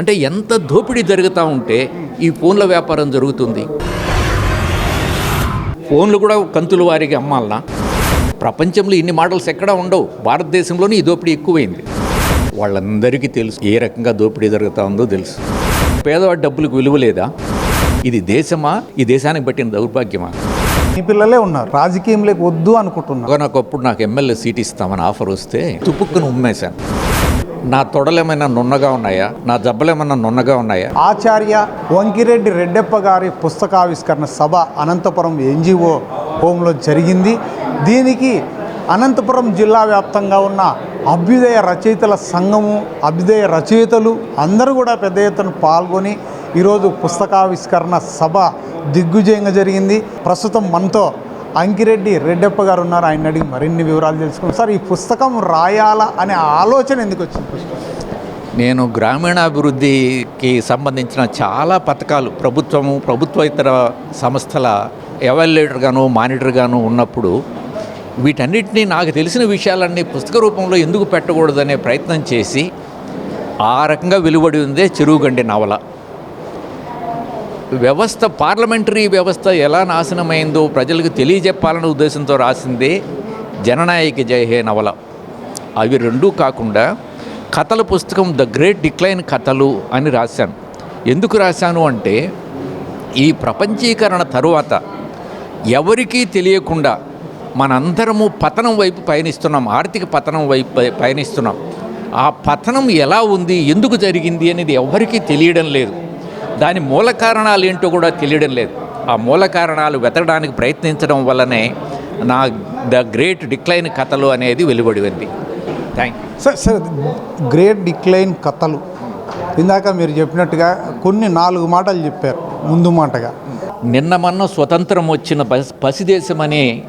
అంటే ఎంత దోపిడీ జరుగుతూ ఉంటే ఈ ఫోన్ల వ్యాపారం జరుగుతుంది. ఫోన్లు కూడా కంతుల వారికి అమ్మాలనా? ప్రపంచంలో ఇన్ని మోడల్స్ ఎక్కడా ఉండవు. భారతదేశంలోనే ఈ దోపిడీ ఎక్కువైంది. వాళ్ళందరికీ తెలుసు ఏ రకంగా దోపిడీ జరుగుతూ ఉందో తెలుసు. పేదవాడి డబ్బులకు విలువ లేదా? ఇది దేశమా? ఈ దేశానికి పట్టిన దౌర్భాగ్యమా? మీ పిల్లలే ఉన్నారు. రాజకీయంలోకి వద్దు అనుకుంటున్నారు. ఒకనొకప్పుడు నాకు ఎమ్మెల్యే సీట్ ఇస్తామని ఆఫర్ వస్తే తుపుక్కును ఉమ్మేశాను. నా తొడలేమైనా నున్నగా ఉన్నాయా? నా జబ్బలేమైనా నున్నగా ఉన్నాయా? ఆచార్య వంకిరెడ్డి రెడ్డెప్ప గారి పుస్తకావిష్కరణ సభ అనంతపురం ఎన్జిఓ హోంలో జరిగింది. దీనికి అనంతపురం జిల్లా వ్యాప్తంగా ఉన్న అభ్యుదయ రచయితల సంఘము అభ్యుదయ రచయితలు అందరూ కూడా పెద్ద ఎత్తున పాల్గొని ఈరోజు పుస్తకావిష్కరణ సభ దిగ్గుజయంగా జరిగింది. ప్రస్తుతం మనతో అంకిరెడ్డి రెడ్డప్ప గారు ఉన్నారు. ఆయన అడిగి మరిన్ని వివరాలు తెలుసుకున్నాం సార్ ఈ పుస్తకం రాయాలా అనే ఆలోచన ఎందుకు వచ్చింది? నేను గ్రామీణాభివృద్ధికి సంబంధించిన చాలా పథకాలు ప్రభుత్వము ప్రభుత్వేతర సంస్థల ఎవాల్యుయేటర్గాను మానిటర్గాను ఉన్నప్పుడు వీటన్నిటినీ నాకు తెలిసిన విషయాలన్నీ పుస్తక రూపంలో ఎందుకు పెట్టకూడదనే ప్రయత్నం చేసి ఆ రకంగా వెలువడి ఉందే చెరువుగండి నవల. వ్యవస్థ పార్లమెంటరీ వ్యవస్థ ఎలా నాశనమైందో ప్రజలకు తెలియజెప్పాలనే ఉద్దేశంతో రాసిందే జననాయక జయహే నవల. అవి రెండూ కాకుండా కథల పుస్తకం ద గ్రేట్ డిక్లైన్ కథలు అని రాశాను. ఎందుకు రాశాను అంటే ఈ ప్రపంచీకరణ తరువాత ఎవరికీ తెలియకుండా మనందరము పతనం వైపు పయనిస్తున్నాం ఆర్థిక పతనం వైపు పయనిస్తున్నాం. ఆ పతనం ఎలా ఉంది ఎందుకు జరిగింది అనేది ఎవరికీ తెలియడం లేదు. దాని మూల కారణాలు ఏంటో కూడా తెలియడం లేదు. ఆ మూల కారణాలు వెతకడానికి ప్రయత్నించడం వల్లనే నా ద గ్రేట్ డిక్లైన్ కథలు అనేది వెలువడింది thank you. Sir sir great decline కథలు. ఇందాక మీరు చెప్పినట్టుగా కొన్ని నాలుగు మాటలు చెప్పారు ముందు మాటగా. నిన్న మొన్న స్వతంత్రం వచ్చిన పసి పసిదేశం అనే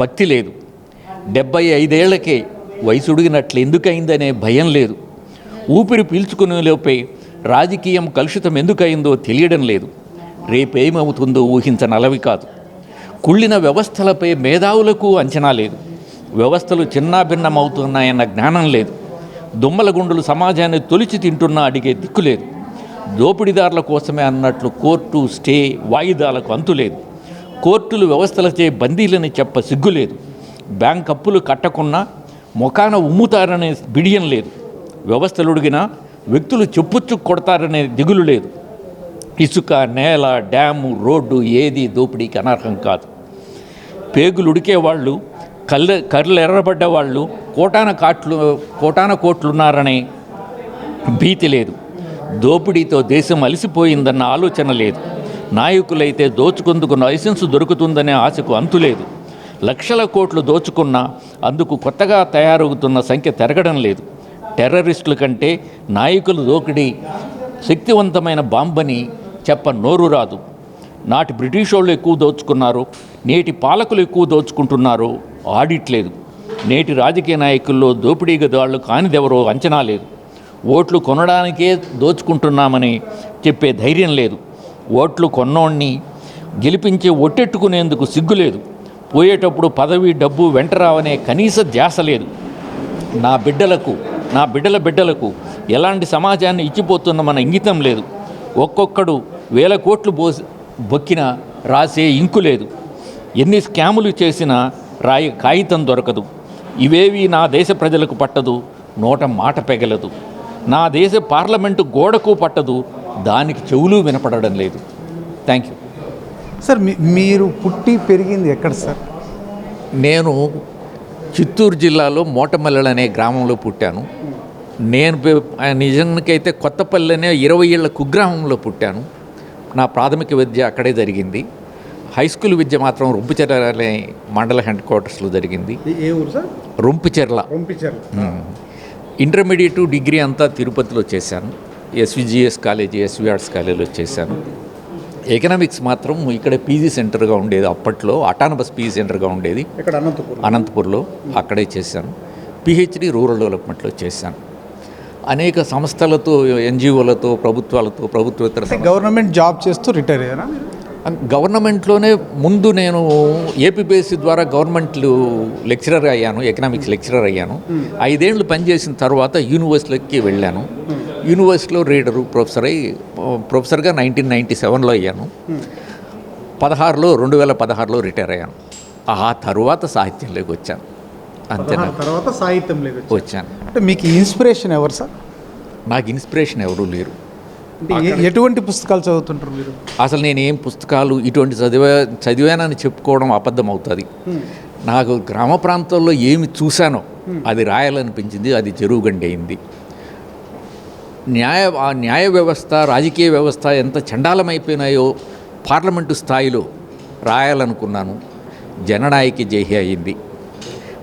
భక్తి లేదు. డెబ్బై ఐదేళ్ళకే వయసుడిగినట్లు ఎందుకయిందనే భయం లేదు. ఊపిరి పీల్చుకునే లోపే రాజకీయం కలుషితం ఎందుకయిందో తెలియడం లేదు. రేపేమవుతుందో ఊహించనలవి కాదు. కుళ్ళిన వ్యవస్థలపై మేధావులకు అంచనా లేదు. వ్యవస్థలు చిన్నాభిన్నమవుతున్నాయన్న జ్ఞానం లేదు. దుమ్మల గుండులు సమాజాన్ని తొలిచి తింటున్నా అడిగే దిక్కు లేదు. దోపిడీదారుల కోసమే అన్నట్లు కోర్టు స్టే వాయిదాలకు అంతులేదు కోర్టులు వ్యవస్థలచే బందీలని చెప్ప సిగ్గులేదు బ్యాంక్ అప్పులు కట్టకున్నా ముఖాన ఉమ్ముతారనే బిడియం లేదు. వ్యవస్థలుడిగినా వ్యక్తులు చెప్పుచ్చు కొడతారనే దిగులు లేదు. ఇసుక నేల డ్యాము రోడ్డు ఏది దోపిడీకి అనర్హం కాదు. పేగులు ఉడికేవాళ్ళు కళ్ళ కర్రలు ఎర్రబడ్డ వాళ్ళు కోటాన కాట్లు కోటాన కోట్లున్నారనే భీతి లేదు. దోపిడీతో దేశం అలసిపోయిందన్న ఆలోచన లేదు. నాయకులైతే దోచుకుందుకు లైసెన్సు దొరుకుతుందనే ఆశకు అంతులేదు లక్షల కోట్లు దోచుకున్నా అందుకు కొత్తగా తయారవుతున్న సంఖ్య తిరగడం లేదు. టెర్రరిస్టుల కంటే నాయకులు దోకిడి శక్తివంతమైన బాంబని చెప్ప నోరు రాదు. నాటి బ్రిటిష్ వాళ్ళు ఎక్కువ దోచుకున్నారు నేటి పాలకులు ఎక్కువ దోచుకుంటున్నారు ఆడిట్ లేదు. నేటి రాజకీయ నాయకుల్లో దోపిడీ గదాళ్ళు కానిదెవరో అంచనా లేదు. ఓట్లు కొనడానికే దోచుకుంటున్నామని చెప్పే ధైర్యం లేదు. ఓట్లు కొన్నోణ్ణి గెలిపించి ఒట్టెట్టుకునేందుకు సిగ్గు లేదు. పోయేటప్పుడు పదవి డబ్బు వెంట రావనే కనీస ధ్యాస లేదు. నా బిడ్డలకు నా బిడ్డల బిడ్డలకు ఎలాంటి సమాజాన్ని ఇచ్చిపోతున్న మన ఇంగితం లేదు. ఒక్కొక్కడు వేల కోట్లు పోసి బొక్కిన రాసే ఇంకు లేదు. ఎన్ని స్కాములు చేసినా రాయి కాగితం దొరకదు. ఇవేవి నా దేశ ప్రజలకు పట్టదు నోట మాట పెగలదు. నా దేశ పార్లమెంటు గోడకు పట్టదు దానికి చెవులు వినపడడం లేదు. Thank you. సార్ మీ మీరు పుట్టి పెరిగింది ఎక్కడ సార్? నేను చిత్తూరు జిల్లాలో మోటమల్లెలు అనే గ్రామంలో పుట్టాను. నేను నిజానికైతే కొత్తపల్లి అనే ఇరవై ఏళ్ళ కుగ్రామంలో పుట్టాను. నా ప్రాథమిక విద్య అక్కడే జరిగింది. హై స్కూల్ విద్య మాత్రం రొంపిచెర్ల అనే మండల హెడ్ క్వార్టర్స్లో జరిగింది. రొంపిచెర్ల. ఇంటర్మీడియట్ డిగ్రీ అంతా తిరుపతిలో చేశాను. ఎస్విజిఎస్ కాలేజీ ఎస్వి ఆర్ట్స్ కాలేజీలో చేశాను. ఎకనామిక్స్ మాత్రం ఇక్కడ పీజీ సెంటర్గా ఉండేది. అప్పట్లో అటానమస్ పీజీ సెంటర్గా ఉండేది. ఇక్కడ అనంతపురం అనంతపూర్లో అక్కడే చేశాను. పిహెచ్డి రూరల్ డెవలప్మెంట్లో చేశాను. అనేక సంస్థలతో ఎన్జిఓలతో ప్రభుత్వాలతో ప్రభుత్వేతర గవర్నమెంట్ జాబ్ చేస్తూ రిటైర్ అయ్యారా? గవర్నమెంట్లోనే ముందు నేను ఏపీపీఎస్సీ ద్వారా గవర్నమెంట్ లెక్చరర్ అయ్యాను ఎకనామిక్స్ లెక్చరర్ అయ్యాను. ఐదేళ్ళు పనిచేసిన తర్వాత యూనివర్సిటీకి వెళ్ళాను. యూనివర్సిటీలో రీడరు ప్రొఫెసర్ అయ్యి ప్రొఫెసర్గా నైన్టీన్ నైంటీ సెవెన్లో అయ్యాను. పదహారులో రెండు వేల పదహారులో రిటైర్ అయ్యాను. ఆ తరువాత సాహిత్యంలోకి వచ్చాను. అంతేనా? తర్వాత సాహిత్యం లేదు వచ్చాను. అంటే మీకు ఇన్స్పిరేషన్ ఎవరు సార్? నాకు ఇన్స్పిరేషన్ ఎవరూ లేరు. ఎటువంటి పుస్తకాలు చదువుతుంటారు మీరు? అసలు నేను ఏం పుస్తకాలు ఇటువంటి చదివా చదివానని చెప్పుకోవడం అబద్ధం అవుతుంది నాకు గ్రామ ప్రాంతాల్లో ఏమి చూశానో అది రాయాలనిపించింది అది జరుగుగండి అయింది. న్యాయ ఆ న్యాయ వ్యవస్థ రాజకీయ వ్యవస్థ ఎంత చండాలమైపోయినాయో పార్లమెంటు స్థాయిలో రాయాలనుకున్నాను. జననాయకి జైహి అయింది.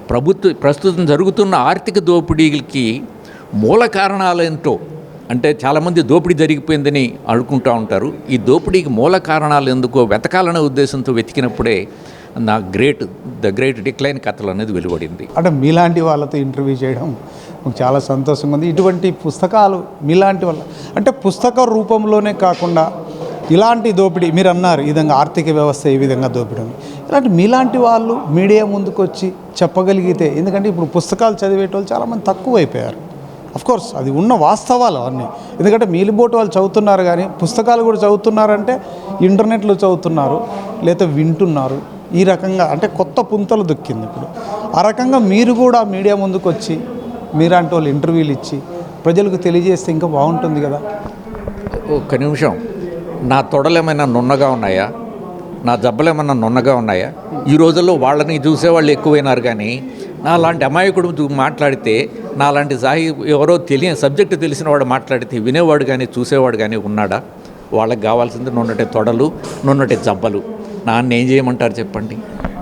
ప్రభుత్వ ప్రస్తుతం జరుగుతున్న ఆర్థిక దోపిడీకి మూల కారణాలేంటో అంటే చాలామంది దోపిడీ జరిగిపోయిందని అనుకుంటూ ఉంటారు. ఈ దోపిడీకి మూల కారణాలు ఎందుకో వెతకాలనే ఉద్దేశంతో వెతికినప్పుడే నా గ్రేట్ ద గ్రేట్ డిక్లైన్ కథలు అనేది వెలువడింది. అంటే మీలాంటి వాళ్ళతో ఇంటర్వ్యూ చేయడం నాకు చాలా సంతోషంగా ఉంది. ఇటువంటి పుస్తకాలు మీలాంటి వల్ల అంటే పుస్తక రూపంలోనే కాకుండా ఇలాంటి దోపిడీ మీరు అన్నారు ఈ విధంగా ఆర్థిక వ్యవస్థ ఏ విధంగా దోపిడీ ఉంది. ఇలాంటి మీలాంటి వాళ్ళు మీడియా ముందుకు వచ్చి చెప్పగలిగితే ఎందుకంటే ఇప్పుడు పుస్తకాలు చదివేటోళ్ళు చాలామంది తక్కువ అయిపోయారు కోర్స్ అది ఉన్న వాస్తవాలు అవన్నీ. ఎందుకంటే మీలిబోటు వాళ్ళు చదువుతున్నారు కానీ పుస్తకాలు కూడా చదువుతున్నారంటే ఇంటర్నెట్లో చదువుతున్నారు లేకపోతే వింటున్నారు. ఈ రకంగా అంటే కొత్త పుంతలు దొక్కింది ఇప్పుడు. ఆ రకంగా మీరు కూడా మీడియా ముందుకు వచ్చి మీలాంటి వాళ్ళు ఇంటర్వ్యూలు ఇచ్చి ప్రజలకు తెలియజేస్తే ఇంకా బాగుంటుంది కదా. ఒక్క నిమిషం. నా తొడలేమైనా నున్నగా ఉన్నాయా? నా జబ్బలేమైనా నున్నగా ఉన్నాయా? ఈ రోజుల్లో వాళ్ళని చూసేవాళ్ళు ఎక్కువైనారు కానీ నా లాంటి అమాయకుడు మాట్లాడితే నా లాంటి సాహి ఎవరో తెలియని సబ్జెక్టు తెలిసిన వాడు మాట్లాడితే వినేవాడు కానీ చూసేవాడు కానీ ఉన్నాడా? వాళ్ళకి కావాల్సింది నున్నటి తొడలు నున్నటి జబ్బలు. నాన్న ఏం చేయమంటారు చెప్పండి?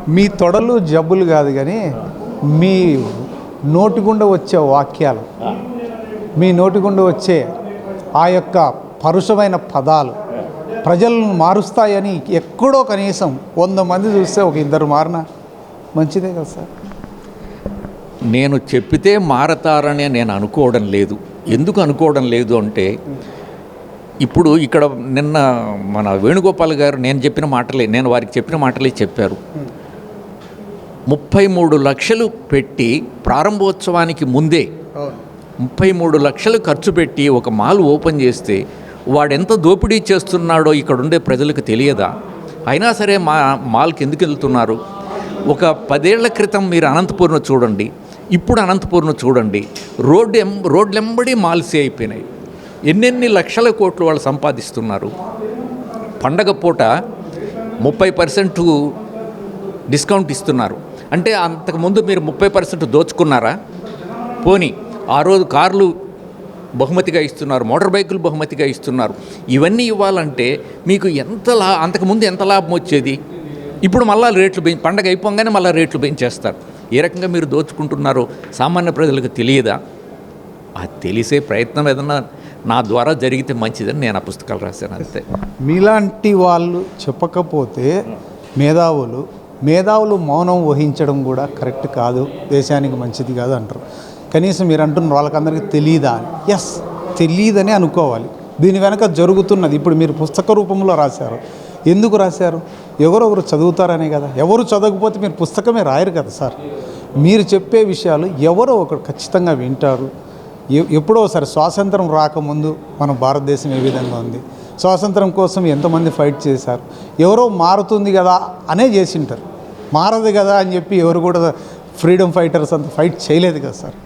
మీ తొడలు జబ్బులు కాదు కానీ మీ నోటి గుండా వచ్చే వాక్యాలు మీ నోటి గుండా వచ్చే ఆ యొక్క పరుషమైన పదాలు ప్రజలను మారుస్తాయని ఎక్కడో కనీసం వంద మంది చూస్తే ఒక ఇద్దరు మారినా మంచిదే కదా సార్? నేను చెప్పితే మారతారని నేను అనుకోవడం లేదు. ఎందుకు అనుకోవడం లేదు అంటే ఇప్పుడు ఇక్కడ నిన్న మన వేణుగోపాల్ గారు నేను చెప్పిన మాటలే నేను వారికి చెప్పిన మాటలే చెప్పారు. ముప్పై మూడు లక్షలు పెట్టి ప్రారంభోత్సవానికి ముందే ముప్పై మూడు లక్షలు ఖర్చు పెట్టి ఒక మాల్ ఓపెన్ చేస్తే వాడెంత దోపిడీ చేస్తున్నాడో ఇక్కడ ఉండే ప్రజలకు తెలియదా? అయినా సరే మా మాల్కి ఎందుకు వెళ్తున్నారు? ఒక పదేళ్ళ క్రితం మీరు అనంతపూర్ను చూడండి ఇప్పుడు అనంతపూర్ను చూడండి. రోడ్డు ఎం రోడ్లెంబడి మాల్సే అయిపోయినాయి. ఎన్నెన్ని లక్షల కోట్లు వాళ్ళు సంపాదిస్తున్నారు? పండగ పూట ముప్పై పర్సెంట్ డిస్కౌంట్ ఇస్తున్నారు. అంటే అంతకుముందు మీరు ముప్పై పర్సెంట్ దోచుకున్నారా? పోనీ ఆ రోజు కార్లు బహుమతిగా ఇస్తున్నారు మోటార్ బైకులు బహుమతిగా ఇస్తున్నారు. ఇవన్నీ ఇవ్వాలంటే మీకు ఎంత లా అంతకుముందు ఎంత లాభం వచ్చేది? ఇప్పుడు మళ్ళా రేట్లు పెంచి పండగ అయిపోగానే మళ్ళీ రేట్లు పెంచేస్తారు. ఏ రకంగా మీరు దోచుకుంటున్నారో సామాన్య ప్రజలకు తెలియదా? అది తెలిసే ప్రయత్నం ఏదన్నా నా ద్వారా జరిగితే మంచిదని నేను ఆ పుస్తకాలు రాశాను అంతే. మీలాంటి వాళ్ళు చెప్పకపోతే మేధావులు మేధావులు మౌనం వహించడం కూడా కరెక్ట్ కాదు. దేశానికి మంచిది కాదు అంటారు. కనీసం మీరు అంటున్న వాళ్ళకందరికీ తెలియదా అని ఎస్ తెలియదని అనుకోవాలి. దీని వెనక జరుగుతున్నది. ఇప్పుడు మీరు పుస్తక రూపంలో రాశారు. ఎందుకు రాశారు? ఎవరో ఒకరు చదువుతారనే కదా. ఎవరు చదవకపోతే మీరు పుస్తకమే రాయరు కదా సార్. మీరు చెప్పే విషయాలు ఎవరో ఒకరు ఖచ్చితంగా వింటారు. ఎప్పుడో ఒకసారి స్వాతంత్రం రాకముందు మన భారతదేశం ఏ విధంగా ఉంది? స్వాతంత్రం కోసం ఎంతమంది ఫైట్ చేశారు? ఎవరో మారుతుంది కదా అనే చేసింటారు. మారదు కదా అని చెప్పి ఎవరు కూడా ఫ్రీడమ్ ఫైటర్స్ అంత ఫైట్ చేయలేదు కదా సార్.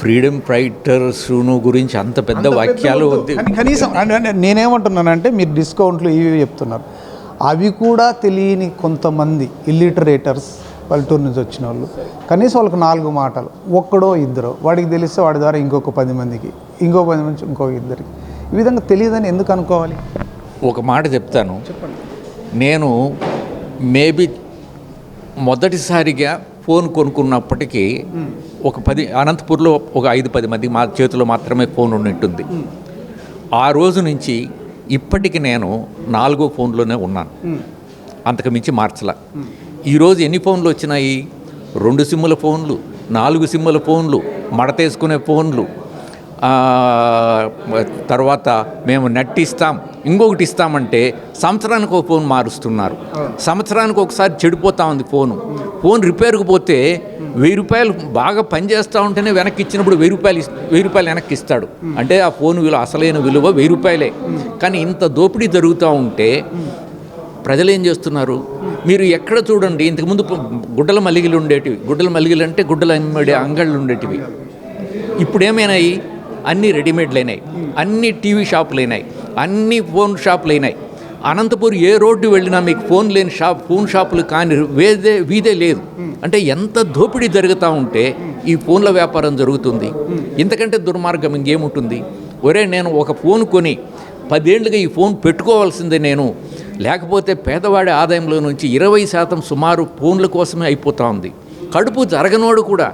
ఫ్రీడమ్ ఫైటర్స్ను గురించి అంత పెద్ద వాక్యాలు కనీసం నేనేమంటున్నానంటే మీరు డిస్కౌంట్లు ఇవి ఇవి చెప్తున్నారు. అవి కూడా తెలియని కొంతమంది ఇల్లిటరేటర్స్ పల్లెటూరు నుంచి వచ్చిన వాళ్ళు. కనీసం వాళ్ళకి నాలుగు మాటలు. ఒక్కడో ఇద్దరు. వాడికి తెలిస్తే వాడి ద్వారా ఇంకొక పది మందికి ఇంకో పది మంది ఇంకొక ఇద్దరికి. ఈ విధంగా తెలియదని ఎందుకు అనుకోవాలి? ఒక మాట చెప్తాను. చెప్పండి. నేను మేబీ మొదటిసారిగా ఫోన్ కొనుక్కున్నప్పటికీ ఒక పది అనంతపూర్లో ఒక ఐదు పది మంది మా చేతిలో మాత్రమే ఫోన్ ఉన్నట్టుంది. ఆ రోజు నుంచి ఇప్పటికి నేను నాలుగో ఫోన్లోనే ఉన్నాను. అంతకు మించి మార్చలా. ఈరోజు ఎన్ని ఫోన్లు వచ్చినాయి? రెండు సిమ్ముల ఫోన్లు నాలుగు సిమ్ముల ఫోన్లు మడతేసుకునే ఫోన్లు తర్వాత మేము నెట్ ఇస్తాం ఇంకొకటి ఇస్తామంటే సంవత్సరానికి ఒక ఫోన్ మారుస్తున్నారు. సంవత్సరానికి ఒకసారి చెడిపోతా ఉంది ఫోను. ఫోన్ రిపేర్కి పోతే వెయ్యి రూపాయలు బాగా పనిచేస్తూ ఉంటేనే వెనక్కి ఇచ్చినప్పుడు వెయ్యి రూపాయలు వెయ్యి రూపాయలు వెనక్కి ఇస్తాడు. అంటే ఆ ఫోన్ విలువ అసలైన విలువ వెయ్యి రూపాయలే. కానీ ఇంత దోపిడీ జరుగుతూ ఉంటే ప్రజలు ఏం చేస్తున్నారు? మీరు ఎక్కడ చూడండి ఇంతకుముందు గుడ్డల మల్లిగలు ఉండేటివి గుడ్డల మల్లిగలు అంటే గుడ్డల అమ్మడే అంగళ్ళు ఉండేటివి. ఇప్పుడు ఏమైనాయి అన్ని రెడీమేడ్లైనాయి అన్ని టీవీ షాపులు అయినాయి అన్ని ఫోన్ షాపులైనాయి అయినాయి అనంతపూర్ ఏ రోడ్డు వెళ్ళినా మీకు ఫోన్ లేని షాప్ ఫోన్ షాపులు కానీ వేదే వీదే లేదు. అంటే ఎంత దోపిడీ జరుగుతూ ఉంటే ఈ ఫోన్ల వ్యాపారం జరుగుతుంది. ఇంతకంటే దుర్మార్గం ఇంకేముంటుంది? ఒరే నేను ఒక ఫోన్ కొని పదేళ్ళుగా ఈ ఫోన్ పెట్టుకోవాల్సిందే నేను. లేకపోతే పేదవాడి ఆదాయంలో నుంచి ఇరవై శాతం సుమారు ఫోన్ల కోసమే అయిపోతూ ఉంది. కడుపు జరగనోడు కూడా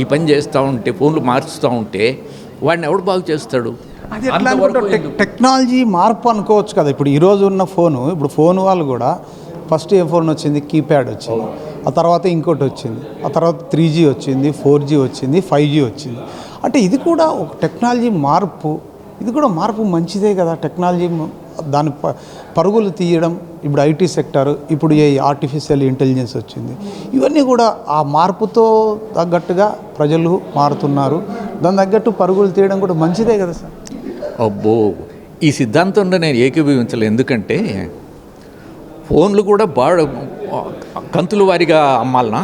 ఈ పని చేస్తూ ఉంటే ఫోన్లు మార్చుతూ ఉంటే వాడిని ఎవడు బాగు చేస్తాడు? అది ఎట్లా టెక్నాలజీ మార్పు అనుకోవచ్చు కదా. ఇప్పుడు ఈరోజు ఉన్న ఫోను ఇప్పుడు ఫోన్ వాళ్ళు కూడా ఫస్ట్ ఏ ఫోన్ వచ్చింది? కీప్యాడ్ వచ్చింది. ఆ తర్వాత ఇంకోటి వచ్చింది. ఆ తర్వాత త్రీ జీ వచ్చింది ఫోర్ జీ వచ్చింది ఫైవ్ జీ వచ్చింది. అంటే ఇది కూడా ఒక టెక్నాలజీ మార్పు. ఇది కూడా మార్పు మంచిదే కదా. టెక్నాలజీ దాని ప- పరుగులు తీయడం ఇప్పుడు ఐటీ సెక్టర్ ఇప్పుడు ఏ ఆర్టిఫిషియల్ ఇంటెలిజెన్స్ వచ్చింది. ఇవన్నీ కూడా ఆ మార్పుతో తగ్గట్టుగా ప్రజలు మారుతున్నారు. దాని తగ్గట్టు పరుగులు తీయడం కూడా మంచిదే కదా సార్. అబ్బో ఈ సిద్ధాంతంలో నేను ఏకీభవించలేదు. ఎందుకంటే ఫోన్లు కూడా బాగా కంతుల వారిగా అమ్మాలనా?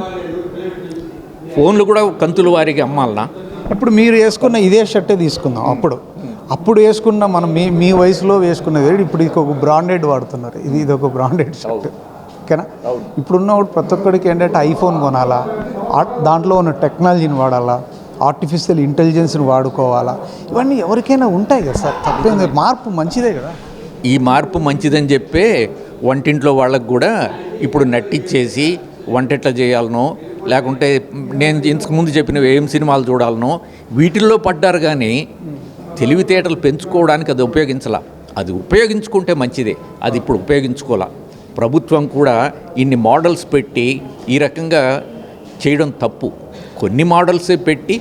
ఫోన్లు కూడా కంతుల వారిగా అమ్మాలనా? ఇప్పుడు మీరు వేసుకున్న ఇదే షర్టే తీసుకుందాం అప్పుడు. అప్పుడు వేసుకున్న మనం మీ మీ వయసులో వేసుకున్నది. ఇప్పుడు ఇది ఒక బ్రాండెడ్ వాడుతున్నారు. ఇది ఇది ఒక బ్రాండెడ్ షర్ట్ ఓకేనా? ఇప్పుడున్న ప్రతి ఒక్కడికి ఏంటంటే ఐఫోన్ కొనాలా? దాంట్లో ఉన్న టెక్నాలజీని వాడాలా? ఆర్టిఫిషియల్ ఇంటెలిజెన్స్ని వాడుకోవాలా? ఇవన్నీ ఎవరికైనా ఉంటాయి కదా సార్. తప్పేంది మార్పు మంచిదే కదా. ఈ మార్పు మంచిదని చెప్పే వంటింట్లో వాళ్ళకు కూడా ఇప్పుడు నట్టిచ్చేసి వంట ఎట్లా చేయాలనో లేకుంటే నేను ఇంతకు ముందు చెప్పిన ఏం సినిమాలు చూడాలనో వీటిల్లో పడ్డారు కానీ తెలివితేటలు పెంచుకోవడానికి అది ఉపయోగించాల. అది ఉపయోగించుకుంటే మంచిదే అది ఇప్పుడు ఉపయోగించుకోవాల ప్రభుత్వం కూడా ఇన్ని మోడల్స్ పెట్టి ఈ రకంగా చేయడం తప్పు. కొన్ని మోడల్సే పెట్టి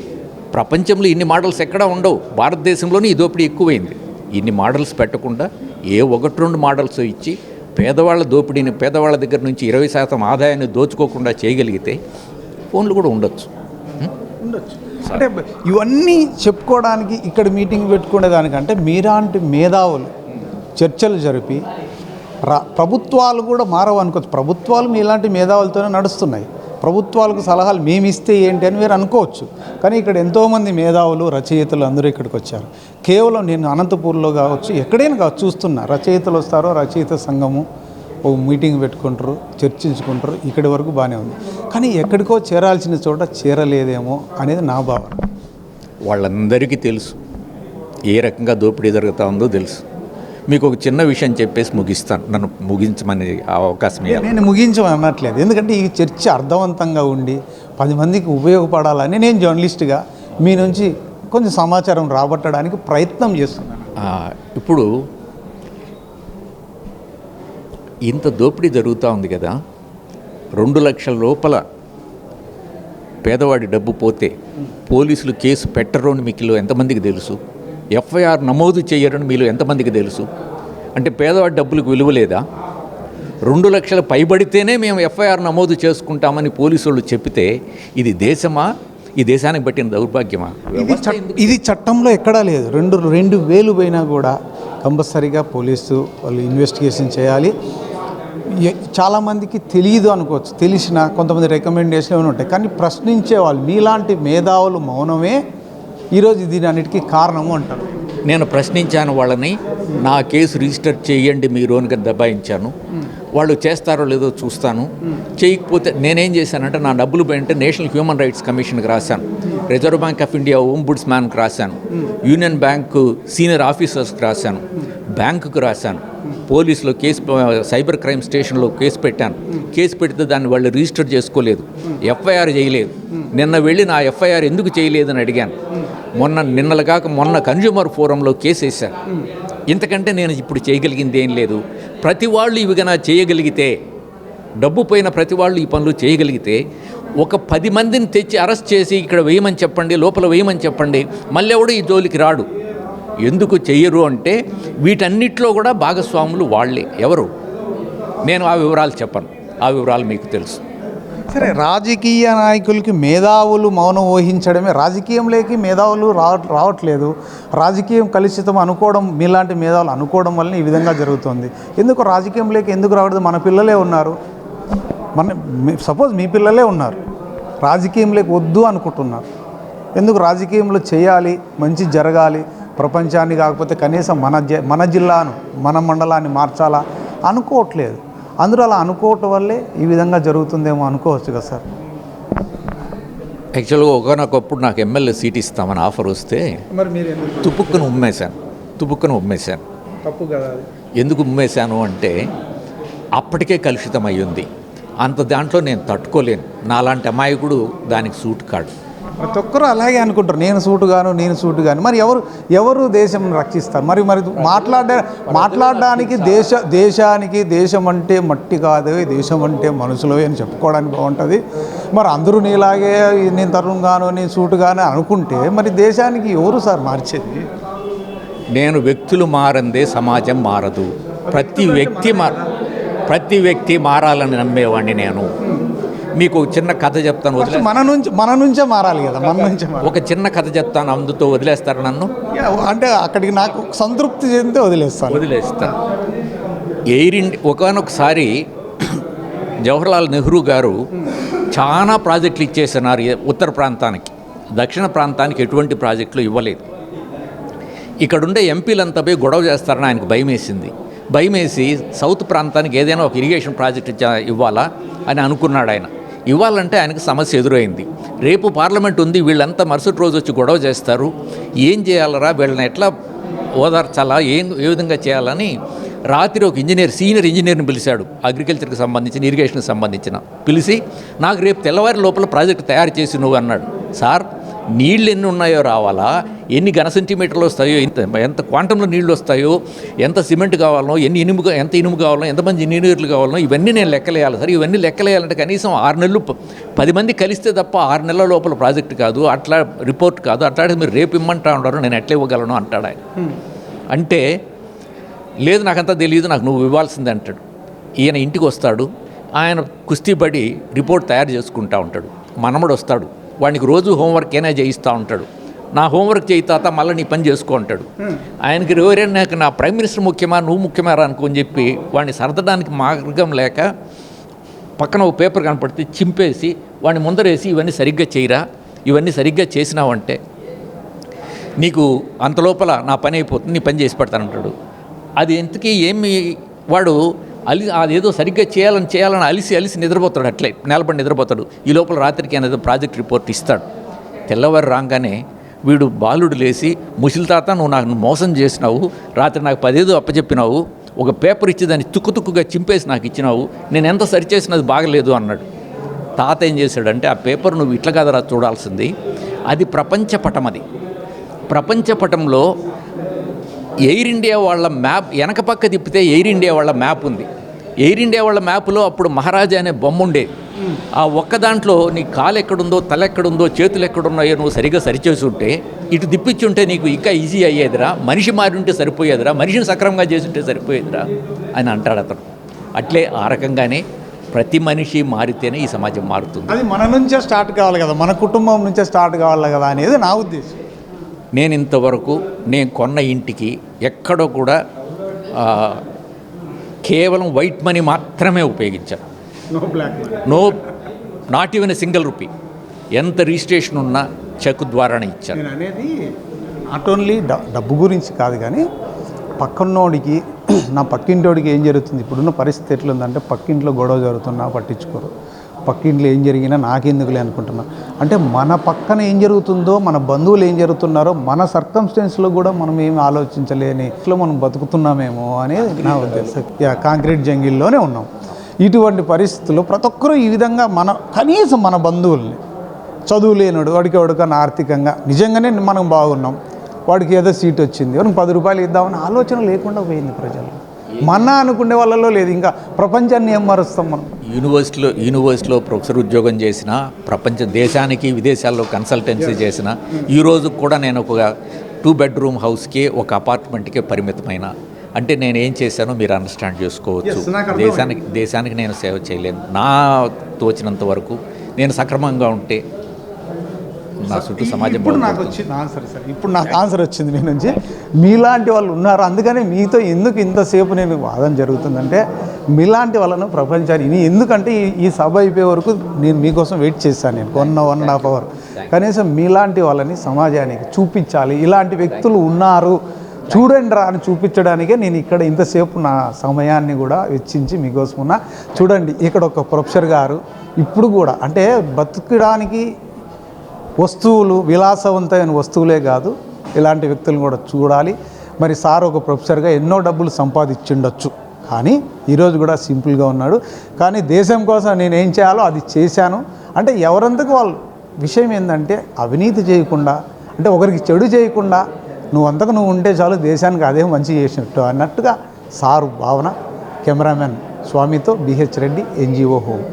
ప్రపంచంలో ఇన్ని మోడల్స్ ఎక్కడా ఉండవు. భారతదేశంలోనే ఇదోపిడి దోపిడీ ఎక్కువైంది. ఇన్ని మోడల్స్ పెట్టకుండా ఏ ఒకటి రెండు మోడల్స్ ఇచ్చి పేదవాళ్ళ దోపిడీని పేదవాళ్ళ దగ్గర నుంచి ఇరవై శాతం ఆదాయాన్ని దోచుకోకుండా చేయగలిగితే ఫోన్లు కూడా ఉండొచ్చు. ఉండొచ్చు. అంటే ఇవన్నీ చెప్పుకోవడానికి ఇక్కడ మీటింగ్ పెట్టుకునే దానికంటే మీరాంటి మేధావులు చర్చలు జరిపి ప్రభుత్వాలు కూడా మారవనుకోవచ్చు. ప్రభుత్వాలు మీలాంటి మేధావులతోనే నడుస్తున్నాయి. ప్రభుత్వాలకు సలహాలు మేము ఇస్తే ఏంటి అని మీరు అనుకోవచ్చు. కానీ ఇక్కడ ఎంతోమంది మేధావులు రచయితలు అందరూ ఇక్కడికి వచ్చారు. కేవలం నేను అనంతపూర్లో కావచ్చు ఎక్కడైనా కావచ్చు చూస్తున్నా. రచయితలు వస్తారో రచయిత సంఘము ఓ మీటింగ్ పెట్టుకుంటారు చర్చించుకుంటారు. ఇక్కడి వరకు బాగానే ఉంది. కానీ ఎక్కడికో చేరాల్సిన చోట చేరలేదేమో అనేది నా భావన. వాళ్ళందరికీ తెలుసు. ఏ రకంగా దోపిడీ జరుగుతూ ఉందో తెలుసు. మీకు ఒక చిన్న విషయం చెప్పేసి ముగిస్తాను. నన్ను ముగించమని అవకాశం నేను ముగించమని అనట్లేదు ఎందుకంటే ఈ చర్చ అర్థవంతంగా ఉండి పది మందికి ఉపయోగపడాలని నేను జర్నలిస్ట్గా మీ నుంచి కొంచెం సమాచారం రాబట్టడానికి ప్రయత్నం చేస్తున్నాను. ఇప్పుడు ఇంత దోపిడీ జరుగుతూ ఉంది కదా రెండు లక్షల లోపల పేదవాడి డబ్బు పోతే పోలీసులు కేసు పెట్టరు అని మీలో ఎంతమందికి తెలుసు? ఎఫ్ఐఆర్ నమోదు చేయరని మీలో ఎంతమందికి తెలుసు? అంటే పేదవాడి డబ్బులకు విలువ లేదా? రెండు లక్షల పైబడితేనే మేము ఎఫ్ఐఆర్ నమోదు చేసుకుంటామని పోలీసు వాళ్ళు చెప్తే ఇది దేశమా? ఈ దేశానికి పట్టిన దౌర్భాగ్యమా? ఇది చట్- ఇది చట్టంలో ఎక్కడా లేదు. రెండు రెండు వేలు పోయినా కూడా కంపల్సరీగా పోలీసు వాళ్ళు ఇన్వెస్టిగేషన్ చేయాలి. చాలామందికి తెలియదు అనుకోవచ్చు. తెలిసిన కొంతమంది రికమెండేషన్ ఏమైనా ఉంటాయి. కానీ ప్రశ్నించే వాళ్ళు మీలాంటి మేధావులు మౌనమే ఈరోజు దీని అన్నిటికీ కారణము అంటారు. నేను ప్రశ్నించాను వాళ్ళని నా కేసు రిజిస్టర్ చేయండి మీరు అని దబాయించాను. వాళ్ళు చేస్తారో లేదో చూస్తాను. చేయకపోతే నేనేం చేశానంటే నా డబ్బులు పోయింటే నేషనల్ హ్యూమన్ రైట్స్ కమిషన్కి రాశాను. రిజర్వ్ బ్యాంక్ ఆఫ్ ఇండియా ఓంబుడ్స్ మ్యాన్కి రాశాను. యూనియన్ బ్యాంకు సీనియర్ ఆఫీసర్స్కి రాశాను. బ్యాంకుకు రాశాను. పోలీసులో కేసు సైబర్ క్రైమ్ స్టేషన్లో కేసు పెట్టాను. కేసు పెడితే దాన్ని వాళ్ళు రిజిస్టర్ చేసుకోలేదు. ఎఫ్ఐఆర్ చేయలేదు. నిన్న వెళ్ళి నా ఎఫ్ఐఆర్ ఎందుకు చేయలేదని అడిగాను. మొన్న నిన్నలు కాక మొన్న కన్జ్యూమర్ ఫోరంలో కేసు వేశాను ఇంతకంటే నేను ఇప్పుడు చేయగలిగింది ఏం లేదు. ప్రతి వాళ్ళు ఇవి కన్నా చేయగలిగితే డబ్బు పోయిన ప్రతి వాళ్ళు ఈ పనులు చేయగలిగితే ఒక పది మందిని తెచ్చి అరెస్ట్ చేసి ఇక్కడ వేయమని చెప్పండి లోపల వేయమని చెప్పండి మళ్ళీ ఎవడు ఈ జోలికి రాడు. ఎందుకు చెయ్యరు అంటే వీటన్నిటిలో కూడా భాగస్వాములు వాళ్ళే ఎవరు? నేను ఆ వివరాలు చెప్పను. ఆ వివరాలు మీకు తెలుసు. సరే రాజకీయ నాయకులకి మేధావులు మౌనం వహించడమే రాజకీయంలోకి మేధావులు రావ రావట్లేదు. రాజకీయం కలుషితం అనుకోవడం మీలాంటి మేధావులు అనుకోవడం వలన ఈ విధంగా జరుగుతుంది. ఎందుకు రాజకీయంలోకి ఎందుకు రావడదు మన పిల్లలే ఉన్నారు. మన సపోజ్ మీ పిల్లలే ఉన్నారు. రాజకీయంలోకి వద్దు అనుకుంటున్నారు. ఎందుకు రాజకీయంలో చేయాలి మంచి జరగాలి ప్రపంచాన్ని కాకపోతే కనీసం మన జ మన జిల్లాను మన మండలాన్ని మార్చాలా అనుకోవట్లేదు. అందరూ అలా అనుకోవటం వల్లే ఈ విధంగా జరుగుతుందేమో అనుకోవచ్చు కదా సార్. యాక్చువల్గా ఒకనొకప్పుడు నాకు ఎమ్మెల్యే సీట్ ఇస్తామని ఆఫర్ వస్తే మరి మీరు ఎందుకు తుపుక్కును ఉమ్మేశాను. తుపుక్కును ఉమ్మేశాను. తప్పు కదా అది. ఎందుకు ఉమ్మేశాను అంటే అప్పటికే కలుషితం అయ్యింది అంత దాంట్లో నేను తట్టుకోలేను. నాలాంటి అమాయకుడు దానికి సూట్ కాడు. ప్రతి ఒక్కరూ అలాగే అనుకుంటారు. నేను సూటు గాను నేను సూటు గాను. మరి ఎవరు ఎవరు దేశం రక్షిస్తారు? మరి మరి మాట్లాడే మాట్లాడడానికి దేశ దేశానికి దేశం అంటే మట్టి కాదు దేశం అంటే మనుషులు అని చెప్పుకోవడానికి బాగుంటుంది. మరి అందరూ నీలాగే నేను తరుణ్ గాను నేను సూటు గాను అనుకుంటే మరి దేశానికి ఎవరు సార్ మార్చేది? నేను వ్యక్తులు మారందే సమాజం మారదు. ప్రతి వ్యక్తి మా ప్రతి వ్యక్తి మారాలని నమ్మేవాడిని నేను. మీకు ఒక చిన్న కథ చెప్తాను వదిలే మన నుంచి మన నుంచే మారాలి కదా మన నుంచే ఒక చిన్న కథ చెప్తాను అందుతో వదిలేస్తారు నన్ను. అంటే అక్కడికి నాకు సంతృప్తి చెందితే వదిలేస్తాను. వదిలేస్తాను. ఎయిర్ ఇండి ఒకనొకసారి జవహర్లాల్ నెహ్రూ గారు చాలా ప్రాజెక్టులు ఇచ్చేసినారు ఉత్తర ప్రాంతానికి. దక్షిణ ప్రాంతానికి ఎటువంటి ప్రాజెక్టులు ఇవ్వలేదు. ఇక్కడుండే ఎంపీలంతా పోయి గొడవ చేస్తారని ఆయనకు భయం వేసింది భయం వేసి సౌత్ ప్రాంతానికి ఏదైనా ఒక ఇరిగేషన్ ప్రాజెక్ట్ ఇచ్చా- ఇవ్వాలా అని అనుకున్నాడు ఆయన ఇవ్వాలంటే ఆయనకు సమస్య ఎదురైంది. రేపు పార్లమెంట్ ఉంది వీళ్ళంతా మరుసటి రోజు వచ్చి గొడవ చేస్తారు. ఏం చేయాలరా? వీళ్ళని ఎట్లా ఓదార్చాలా? ఏం ఏ విధంగా చేయాలని రాత్రి ఒక ఇంజనీర్ సీనియర్ ఇంజనీర్ని పిలిచాడు. అగ్రికల్చర్కి సంబంధించిన ఇరిగేషన్కి సంబంధించిన. పిలిచి నాకు రేపు తెల్లవారి లోపల ప్రాజెక్ట్ తయారు చేసి నువ్వు అన్నాడు. సార్ నీళ్ళు ఎన్ని ఉన్నాయో రావాలా? ఎన్ని ఘన సెంటీమీటర్లు వస్తాయో? ఎంత ఎంత క్వాంటంలో నీళ్ళు వస్తాయో? ఎంత సిమెంట్ కావాలనో? ఎన్ని ఇనుము ఎంత ఇనుము కావాలనో? ఎంతమంది ఇంజనీర్లు కావాలనో? ఇవన్నీ నేను లెక్కలేయాలి. సార్ ఇవన్నీ లెక్కలేయాలంటే కనీసం ఆరు నెలలు పది మంది కలిస్తే తప్ప ఆరు నెలల లోపల ప్రాజెక్ట్ కాదు అట్లా రిపోర్ట్ కాదు. అట్లాంటిది మీరు రేపు ఇమ్మంటా ఉంటారు నేను ఎట్లా ఇవ్వగలను అంటాడు ఆయన. అంటే లేదు నాకంతా తెలియదు నాకు నువ్వు ఇవ్వాల్సిందే అంటాడు. ఈయన ఇంటికి వస్తాడు. ఆయన కుస్తీ పడి రిపోర్ట్ తయారు చేసుకుంటా ఉంటాడు. మనమడు వస్తాడు. వాడికి రోజు హోంవర్క్ ఏనా చేయిస్తూ ఉంటాడు. నా హోంవర్క్ చేయి తాత మళ్ళీ నీ పని చేసుకో అంటాడు. ఆయనకి ఎవరే నాకు నా ప్రైమ్ మినిస్టర్ ముఖ్యమా నువ్వు ముఖ్యమా అనుకోని చెప్పి వాడిని సర్దడానికి మార్గం లేక పక్కన ఒక పేపర్ కనపడితే చింపేసి వాడిని ముందరేసి ఇవన్నీ సరిగ్గా చేయరా? ఇవన్నీ సరిగ్గా చేసినావంటే నీకు అంతలోపల నా పని అయిపోతుంది నీ పని చేసి పెడతానంటాడు అది ఎంతకీ ఏమి వాడు అలి అదేదో సరిగ్గా చేయాలని చేయాలని అలిసి అలిసి నిద్రపోతాడు అట్లే నేలపడి నిద్రపోతాడు. ఈ లోపల రాత్రికి అనేది ప్రాజెక్ట్ రిపోర్ట్ ఇస్తాడు. తెల్లవారు రాగానే వీడు బాలుడు లేచి ముసిలి తాత నువ్వు నాకు మోసం చేసినావు రాత్రి నాకు పదేదో అప్పచెప్పినావు ఒక పేపర్ ఇచ్చి దాన్ని తుక్కు తుక్కుగా చింపేసి నాకు ఇచ్చినావు నేను ఎంత సరిచేసినది బాగలేదు అన్నాడు. తాత ఏం చేశాడంటే ఆ పేపర్ నువ్వు ఇట్లా కదరా చూడాల్సింది అది ప్రపంచ పటం అది. ప్రపంచ పటంలో ఎయిర్ ఇండియా వాళ్ళ మ్యాప్ వెనక పక్క తిప్పితే ఎయిర్ ఇండియా వాళ్ళ మ్యాప్ ఉంది. ఎయిర్ ఇండియా వాళ్ళ మ్యాప్లో అప్పుడు మహారాజా అనే బొమ్మ ఉండేది ఆ ఒక్క దాంట్లో నీ కాలు ఎక్కడుందో తల ఎక్కడుందో చేతులు ఎక్కడున్నాయో నువ్వు సరిగ్గా సరిచేసి ఉంటే ఇటు తిప్పించుంటే నీకు ఇంకా ఈజీ అయ్యేదిరా. మనిషి మారి ఉంటే సరిపోయేదిరా. మనిషిని సక్రమంగా చేసుంటే సరిపోయేదిరా అని అంటాడు అతను. అట్లే ఆ రకంగానే ప్రతి మనిషి మారితేనే ఈ సమాజం మారుతుంది. అది మన నుంచే స్టార్ట్ కావాలి కదా మన కుటుంబం నుంచే స్టార్ట్ కావాలి కదా అనేది నా ఉద్దేశం. నేను ఇంతవరకు నేను కొన్న ఇంటికి ఎక్కడో కూడా కేవలం వైట్ మనీ మాత్రమే ఉపయోగించాను no black no not even single rupee ఎంత రిజిస్ట్రేషన్ ఉన్నా చెక్ ద్వారానే ఇచ్చాను నేను అనేది నాట్ ఓన్లీ డబ్బు గురించి కాదు కానీ పక్కన్నోడికి నా పక్కింటోడికి ఏం జరుగుతుంది? ఇప్పుడున్న పరిస్థితి ఎట్లుందంటే పక్కింట్లో గొడవ జరుగుతున్నా పట్టించుకోరు. పక్కింట్లో ఏం జరిగినా నాకెందుకులే అనుకుంటున్నా. అంటే మన పక్కన ఏం జరుగుతుందో మన బంధువులు ఏం జరుగుతున్నారో మన సర్కంస్టెన్స్లో కూడా మనం ఏమి ఆలోచించలేని ఇట్లా మనం బతుకుతున్నామేమో అనేది నా ఉద్దేశం. యా కాంక్రీట్ జంగిల్లోనే ఉన్నాం. ఇటువంటి పరిస్థితుల్లో ప్రతి ఒక్కరూ ఈ విధంగా మన కనీసం మన బంధువుల్ని చదువు లేనుడు వాడికి ఎవడికన్నా ఆర్థికంగా నిజంగానే మనం బాగున్నాం వాడికి ఏదో సీట్ వచ్చింది వాడికి పది రూపాయలు ఇద్దామని ఆలోచన లేకుండా పోయింది ప్రజలు. మన్నా అనుకునే వాళ్ళలో లేదు. ఇంకా ప్రపంచాన్ని ఏం మారుస్తాం మనం? యూనివర్సిటీలో యూనివర్సిటీలో ప్రొఫెసర్ ఉద్యోగం చేసిన ప్రపంచ దేశానికి విదేశాల్లో కన్సల్టెన్సీ చేసిన ఈ రోజు కూడా నేను ఒక టూ బెడ్రూమ్ హౌస్కి ఒక అపార్ట్మెంట్కే పరిమితమైన. అంటే నేను ఏం చేశానో మీరు అండర్స్టాండ్ చేసుకోవచ్చు. దేశానికి దేశానికి నేను సేవ చేయలేను. నా తోచినంత వరకు నేను సక్రమంగా ఉంటే నా చుట్టూ సమాజం ఇప్పుడు నాకు. వచ్చింది ఆన్సర్ సార్ ఇప్పుడు నాకు ఆన్సర్ వచ్చింది మీ నుంచి. మీలాంటి వాళ్ళు ఉన్నారు అందుకని మీతో ఎందుకు ఇంతసేపు నేను వాదన జరుగుతుందంటే మీలాంటి వాళ్ళను ప్రపంచాన్ని ఎందుకంటే ఈ- ఈ సభ అయిపోయే వరకు నేను మీకోసం వెయిట్ చేశాను నేను. One one and half hour కనీసం మీలాంటి వాళ్ళని సమాజానికి చూపించాలి. ఇలాంటి వ్యక్తులు ఉన్నారు. చూడండి రా అని చూపించడానికే నేను ఇక్కడ ఇంతసేపు నా సమయాన్ని కూడా వెచ్చించి మీకోసం ఉన్నా. చూడండి ఇక్కడ ఒక ప్రొఫెసర్ గారు ఇప్పుడు కూడా అంటే బతకడానికి వస్తువులు విలాసవంతమైన వస్తువులే కాదు ఇలాంటి వ్యక్తులను కూడా చూడాలి. మరి సార్ ఒక ప్రొఫెసర్గా ఎన్నో డబ్బులు సంపాదించుండొచ్చు. కానీ ఈరోజు కూడా సింపుల్గా ఉన్నాడు. కానీ దేశం కోసం నేను ఏం చేయాలో అది చేశాను. అంటే ఎవరంతకు వాళ్ళు విషయం ఏంటంటే అవినీతి చేయకుండా అంటే ఒకరికి చెడు చేయకుండా నువ్వు అంతకు నువ్వు ఉంటే చాలు దేశానికి అదే మంచి చేసినట్టు అన్నట్టుగా సారు భావన కెమెరామెన్ స్వామితో బిహెచ్ రెడ్డి ఎన్జిఓ హోమ్.